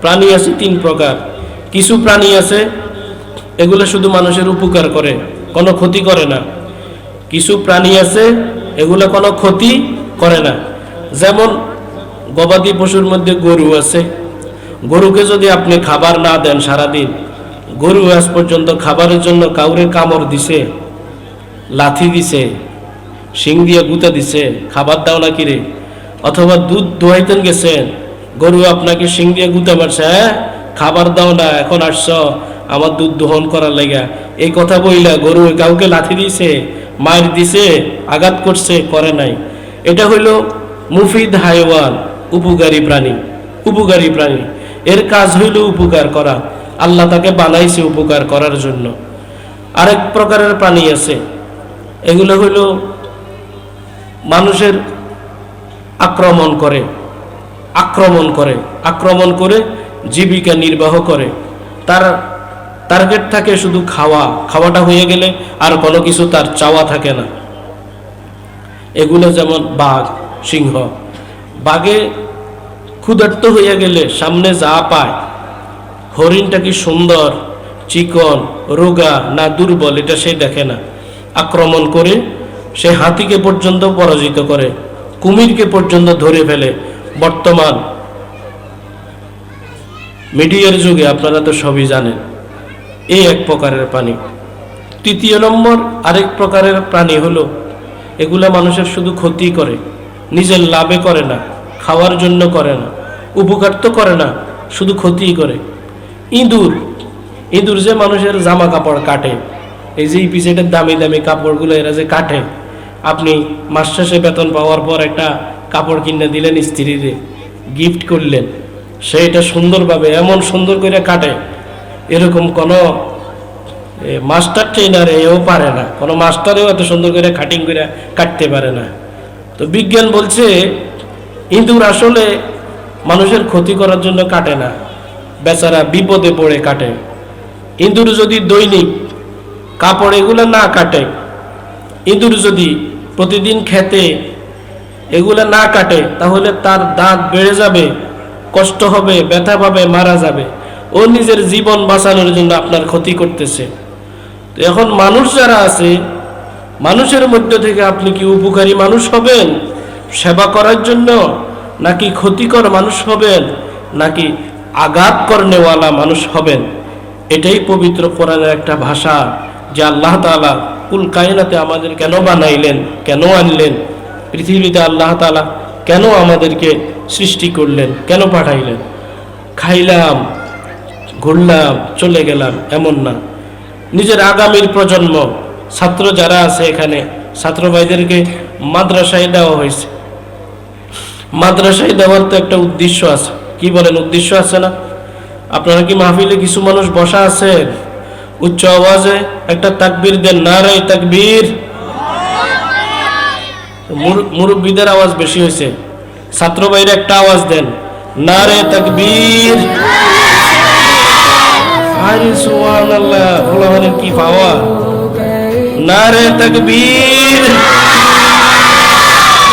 প্রাণী আছে তিন প্রকার। কিছু প্রাণী আছে, এগুলো শুধু মানুষের উপকার করে, কোনো ক্ষতি করে না। কিছু প্রাণী আছে, এগুলো কোনো ক্ষতি করে না। যেমন গবাদি পশুর মধ্যে গরু আছে। গরুকে যদি আপনি খাবার না দেন সারাদিন, গরু আজ পর্যন্ত খাবারের জন্য কাউরে কামড় দিছে, লাথি দিছে, শিং দিয়ে গুঁতা দিছে, খাবার দাও না কিরে অথবা দুধ দোয়াইতেন গেছেন গরু আপনাকে শিং দিয়ে গুঁতা মারছে হ্যাঁ? খাবার দাও না, এখন আসছ আমার দুধ দোহন করার লেগা। এই কথা বইলা গরু কাউকে লাথি দিছে মার দিছে, আঘাত করছে, করে নাই। এটা হইল মুফিদ হাইওয়ান, উপকারী প্রাণী উপকারী প্রাণী। এর কাজ হইল উপকার করা। আল্লাহ তাকে বানাইছে উপকার করার জন্য। আরেক প্রকারের প্রাণী আছে। এগুলো হইল মানুষের আক্রমণ করে। আক্রমণ করে আক্রমণ করে জীবিকা নির্বাহ করে। তার টার্গেট থাকে শুধু খাওয়া, খাওয়াটা হয়ে গেলে আর কোনো কিছু তার চাওয়া থাকে না। এগুলো যেমন বাঘ, সিংহ, বাঘে ক্ষুধার্ত হইয়া গেলে সামনে যা পায়। হরিণটা কি সুন্দর, চিকন, রোগা না দুর্বল, এটা সে দেখে না। আক্রমণ করে সে হাতিকে পর্যন্ত পরাজিত করে, কুমিরকে পর্যন্ত ধরে ফেলে। বর্তমান মিডিয়ার যুগে আপনারা তো সবই জানেন, এই এক প্রকারের প্রাণী। তৃতীয় নম্বর আরেক প্রকারের প্রাণী হলো, এগুলা মানুষের শুধু ক্ষতি করে, নিজের লাভে করে না, খাওয়ার জন্য করে না, উপকার তো করে না, শুধু ক্ষতিই করে। ইঁদুর ইঁদুর যে মানুষের জামা কাপড় কাটে, এই যে পিসেটের দামি দামি কাপড়গুলো এরা যে কাটে, আপনি মাস শেষে বেতন পাওয়ার পর একটা কাপড় কিনে দিলেন, স্ত্রীরে গিফট করলেন। সে এটা সুন্দরভাবে, এমন সুন্দর করে কাটে, এরকম কোনো মাস্টার ট্রেনার এও পারে না। কোনো মাস্টারেও এত সুন্দর করে কাটিং করে কাটতে পারে না। তো বিজ্ঞান বলছে, ইঁদুর আসলে মানুষের ক্ষতি করার জন্য কাটে না, বেচারা বিপদে পড়ে কাটে। ইঁদুর যদি দৈনিক কাপড় এগুলো না কাটে, ইঁদুর যদি প্রতিদিন খেতে এগুলো না কাটে, তাহলে তার দাঁত বেড়ে যাবে, কষ্ট হবে, ব্যথা পাবে, মারা যাবে। ও নিজের জীবন বাঁচানোর জন্য আপনার ক্ষতি করতেছে। তো এখন মানুষ যারা আছে, মানুষের মধ্যে থেকে আপনি কি উপকারী মানুষ হবেন? সেবা করার জন্য? নাকি ক্ষতিকর মানুষ হবেন? নাকি আঘাত করনেওয়ালা মানুষ হবেন? এটাই পবিত্র কোরআনের একটা ভাষা, যে আল্লাহ তাআলা কুল কায়নাতে আমাদের কেন বানাইলেন, কেন আনলেন? পৃথিবীতে আল্লাহ তাআলা কেন আমাদেরকে সৃষ্টি করলেন? কেন পাঠাইলেন? খাইলাম, ঘুরলাম, চলে গেলাম, এমন না। নিজের আগামীর প্রজন্ম, ছাত্র যারা আছে এখানে, ছাত্র ভাইদেরকে মাদ্রাসায় দেওয়া হয়েছে। মাদ্রাসায় দেওয়ার তো একটা উদ্দেশ্য আছে। কি বলেন উদ্দেশ্য আছে না? আপনারা কি মাহফিলে কিছু মানুষ বসা আছেন? উচ্চ আওয়াজে একটা তাকবীর দেন না রে তাকবীর। মুরব্বীদের আওয়াজ বেশি হয়েছে। ছাত্র বাইরে একটা আওয়াজ দেন। না রে তাকবীর কি পাওয়া? না রে তাকবীর।